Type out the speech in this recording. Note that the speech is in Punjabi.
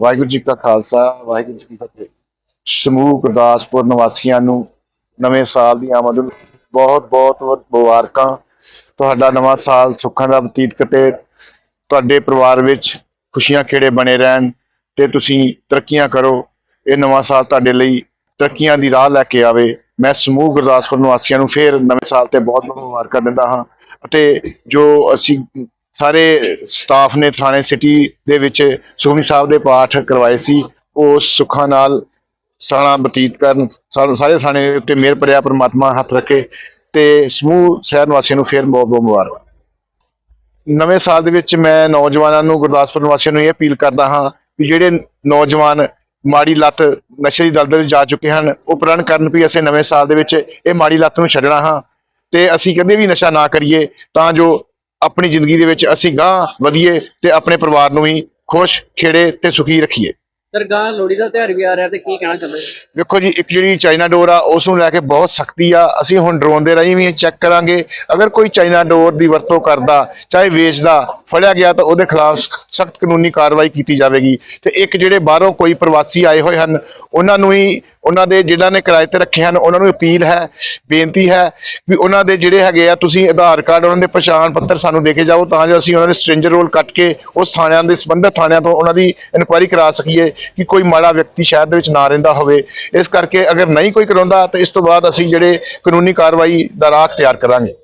ਵਾਹਿਗੁਰੂ ਜੀ ਕਾ ਖਾਲਸਾ, ਵਾਹਿਗੁਰੂ ਜੀ ਕੀ ਫਤਿਹ। ਸਮੂਹ ਗੁਰਦਾਸਪੁਰ ਨਿਵਾਸੀਆਂ ਨੂੰ ਨਵੇਂ ਸਾਲ ਦੀ ਆਮਦ ਨੂੰ ਬਹੁਤ ਬਹੁਤ ਮੁਬਾਰਕਾਂ। ਤੁਹਾਡਾ ਨਵਾਂ ਸਾਲ ਸੁੱਖਾਂ ਦਾ ਬਤੀਤ ਕਰੇ ਤੁਹਾਡੇ ਪਰਿਵਾਰ ਵਿੱਚ ਖੁਸ਼ੀਆਂ ਖੇੜੇ ਬਣੇ ਰਹਿਣ ਤੇ ਤੁਸੀਂ ਤਰੱਕੀਆਂ ਕਰੋ। ਇਹ ਨਵਾਂ ਸਾਲ ਤੁਹਾਡੇ ਲਈ ਤਰੱਕੀਆਂ ਦੀ ਰਾਹ ਲੈ ਕੇ ਆਵੇ। ਮੈਂ ਸਮੂਹ ਗੁਰਦਾਸਪੁਰ ਨਿਵਾਸੀਆਂ ਨੂੰ ਫੇਰ ਨਵੇਂ ਸਾਲ ਤੇ ਬਹੁਤ ਬਹੁਤ ਮੁਬਾਰਕਾਂ ਦਿੰਦਾ ਹਾਂ ਅਤੇ ਜੋ ਅਸੀਂ ਸਾਰੇ ਸਟਾਫ ਨੇ ਥਾਣੇ ਸਿਟੀ ਦੇ ਵਿੱਚ ਸੁਖਮਨੀ ਸਾਹਿਬ ਦੇ ਪਾਠ ਕਰਵਾਏ ਸੀ। ਉਹ ਸੁੱਖਾਂ ਨਾਲ ਸਾਣਾ ਬਤੀਤ ਕਰਨ ਸਾਰੇ ਥਾਣੇ ਦੇ ਉੱਤੇ ਮਿਹਰ ਭਰਿਆ, ਪ੍ਰਮਾਤਮਾ ਹੱਥ ਰੱਖੇ ਤੇ ਸਮੂਹ ਸ਼ਹਿਰ ਨਿਵਾਸੀਆਂ ਨੂੰ ਫੇਰ ਬਹੁਤ ਬਹੁਤ ਮੁਬਾਰਕ। ਨਵੇਂ ਸਾਲ ਦੇ ਵਿੱਚ ਮੈਂ ਨੌਜਵਾਨਾਂ ਨੂੰ, ਗੁਰਦਾਸਪੁਰ ਨਿਵਾਸੀਆਂ ਨੂੰ ਇਹ ਅਪੀਲ ਕਰਦਾ ਹਾਂ ਵੀ ਜਿਹੜੇ ਨੌਜਵਾਨ ਮਾੜੀ ਲੱਤ ਨਸ਼ੇ ਦੀ ਦਲਦਲ ਵਿੱਚ ਜਾ ਚੁੱਕੇ ਹਨ, ਉਹ ਪ੍ਰਣ ਕਰਨ ਵੀ ਅਸੀਂ ਨਵੇਂ ਸਾਲ ਦੇ ਵਿੱਚ ਇਹ ਮਾੜੀ ਲੱਤ ਨੂੰ ਛੱਡਣਾ ਹਾਂ ਤੇ ਅਸੀਂ ਕਦੇ ਵੀ ਨਸ਼ਾ ਨਾ ਕਰੀਏ, ਤਾਂ ਜੋ ਆਪਣੀ ਜ਼ਿੰਦਗੀ ਦੇ ਵਿੱਚ ਅਸੀਂ ਗਾਂ ਵਧੀਏ ਤੇ ਆਪਣੇ ਪਰਿਵਾਰ ਨੂੰ ਵੀ ਖੁਸ਼ ਖੇੜੇ ਤੇ ਸੁਖੀ ਰੱਖੀਏ। ਸਰ ਗਾਂ ਲੋਹੜੀ ਦਾ ਤਿਉਹਾਰ ਵੀ ਆ ਰਿਹਾ ਤੇ ਕੀ ਕਹਿਣਾ ਚਾਹੁੰਦੇ? ਵੇਖੋ ਜੀ ਇੱਕ ਜਿਹੜੀ ਚਾਈਨਾ ਡੋਰ ਆ ਉਸ ਨੂੰ ਲੈ ਕੇ ਬਹੁਤ ਸਖਤੀ ਆ। ਅਸੀਂ ਹੁਣ ਡਰੋਨ ਦੇ ਰਾਹੀਂ ਵੀ ਚੈੱਕ ਕਰਾਂਗੇ। ਅਗਰ ਕੋਈ ਚਾਈਨਾ ਡੋਰ ਦੀ ਵਰਤੋਂ ਕਰਦਾ ਚਾਹੇ ਵੇਚਦਾ ਫੜਿਆ ਗਿਆ ਤਾਂ ਉਹਦੇ ਖਿਲਾਫ ਸਖਤ ਕਾਨੂੰਨੀ ਕਾਰਵਾਈ ਕੀਤੀ ਜਾਵੇਗੀ। ਤੇ ਇੱਕ ਜਿਹੜੇ ਬਾਹਰੋਂ ਕੋਈ ਪ੍ਰਵਾਸੀ ਆਏ ਹੋਏ ਹਨ, ਉਹਨਾਂ ਨੂੰ ਹੀ, ਉਹਨਾਂ ਦੇ ਜਿਹਨਾਂ ਨੇ ਕਿਰਾਏ ਤੇ ਰੱਖੇ ਹਨ, ਉਹਨਾਂ ਨੂੰ ਅਪੀਲ ਹੈ, ਬੇਨਤੀ ਹੈ ਵੀ ਉਹਨਾਂ ਦੇ ਜਿਹੜੇ ਹੈਗੇ ਆ, ਤੁਸੀਂ ਆਧਾਰ ਕਾਰਡ, ਉਹਨਾਂ ਦੇ ਪਛਾਣ ਪੱਤਰ ਸਾਨੂੰ ਦੇ ਕੇ ਜਾਓ ਤਾਂ ਜੋ ਅਸੀਂ ਉਹਨਾਂ ਦੇ ਸਟ੍ਰੇਂਜਰ ਰੋਲ ਕੱਟ ਕੇ ਉਸ ਥਾਣਿਆਂ ਦੇ ਸੰਬੰਧਿਤ ਥਾਣਿਆਂ ਤੋਂ ਉਹਨਾਂ ਦੀ ਇਨਕੁਆਇਰੀ ਕਰਾ ਸਕੀਏ ਕਿ ਕੋਈ ਮਾੜਾ ਵਿਅਕਤੀ ਸ਼ਹਿਰ ਦੇ ਵਿੱਚ ਨਾ ਰਹਿੰਦਾ ਹੋਵੇ। ਇਸ ਕਰਕੇ ਅਗਰ ਨਹੀਂ ਕੋਈ ਕਰਾਉਂਦਾ, ਤਾਂ ਇਸ ਤੋਂ ਬਾਅਦ ਅਸੀਂ ਜਿਹੜੇ ਕਾਨੂੰਨੀ ਕਾਰਵਾਈ ਦਾ ਰਾਹ ਤਿਆਰ ਕਰਾਂਗੇ।